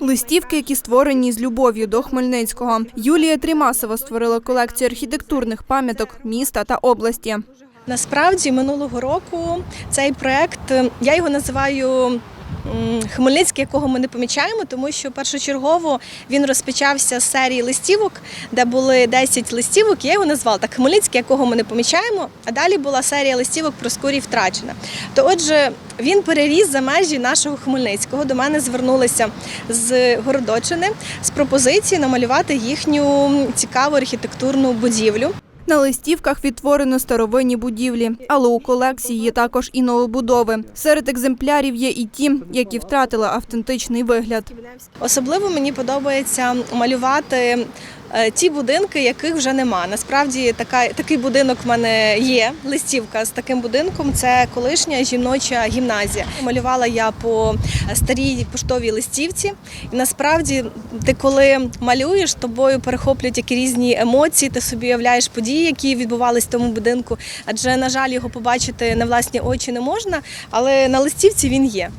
Листівки, які створені з любов'ю до Хмельницького. Юлія Трімасова створила колекцію архітектурних пам'яток міста та області. Насправді минулого року цей проект я його називаю. Хмельницький, якого ми не помічаємо, тому що першочергово він розпочався з серії листівок, де були 10 листівок. Я його назвала так Хмельницький, якого ми не помічаємо. А далі була серія листівок про скорі втрачена. То, отже, він переріс за межі нашого Хмельницького. До мене звернулися з Городочини з пропозицією намалювати їхню цікаву архітектурну будівлю. На листівках відтворено старовинні будівлі, але у колекції є також і новобудови. Серед екземплярів є і ті, які втратили автентичний вигляд. Особливо мені подобається малювати ті будинки, яких вже нема. Насправді така, такий будинок в мене є. Листівка з таким будинком. Це колишня жіноча гімназія. Малювала я по старій поштовій листівці. І насправді, ти коли малюєш, тобою перехоплюють які різні емоції. Ти собі уявляєш події, які відбувались в тому будинку. Адже, на жаль, його побачити на власні очі не можна, але на листівці він є.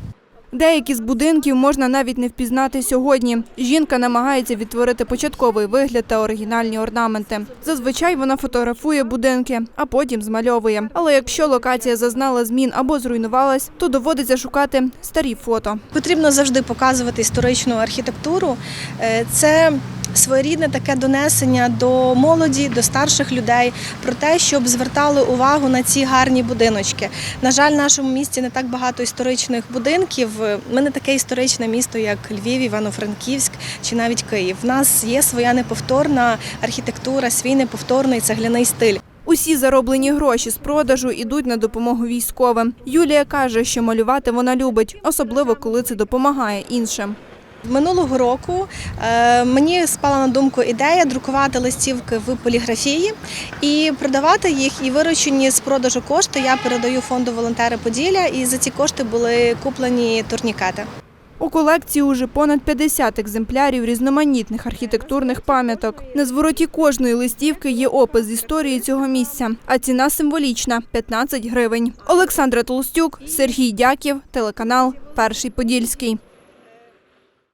Деякі з будинків можна навіть не впізнати сьогодні. Жінка намагається відтворити початковий вигляд та оригінальні орнаменти. Зазвичай вона фотографує будинки, а потім змальовує. Але якщо локація зазнала змін або зруйнувалась, то доводиться шукати старі фото. Потрібно завжди показувати історичну архітектуру. Е, Це своєрідне таке донесення до молоді, до старших людей про те, щоб звертали увагу на ці гарні будиночки. На жаль, в нашому місті не так багато історичних будинків. Ми не таке історичне місто, як Львів, Івано-Франківськ чи навіть Київ. В нас є своя неповторна архітектура, свій неповторний цегляний стиль. Усі зароблені гроші з продажу йдуть на допомогу військовим. Юлія каже, що малювати вона любить, особливо коли це допомагає іншим. Минулого року е, мені спала на думку ідея друкувати листівки в поліграфії і продавати їх. І виручені з продажу кошти я передаю фонду волонтери Поділля. І за ці кошти були куплені турнікети. У колекції уже понад 50 екземплярів різноманітних архітектурних пам'яток. На звороті кожної листівки є опис історії цього місця, а ціна символічна 15 гривень. Олександра Толстюк, Сергій Дяків, телеканал Перший Подільський.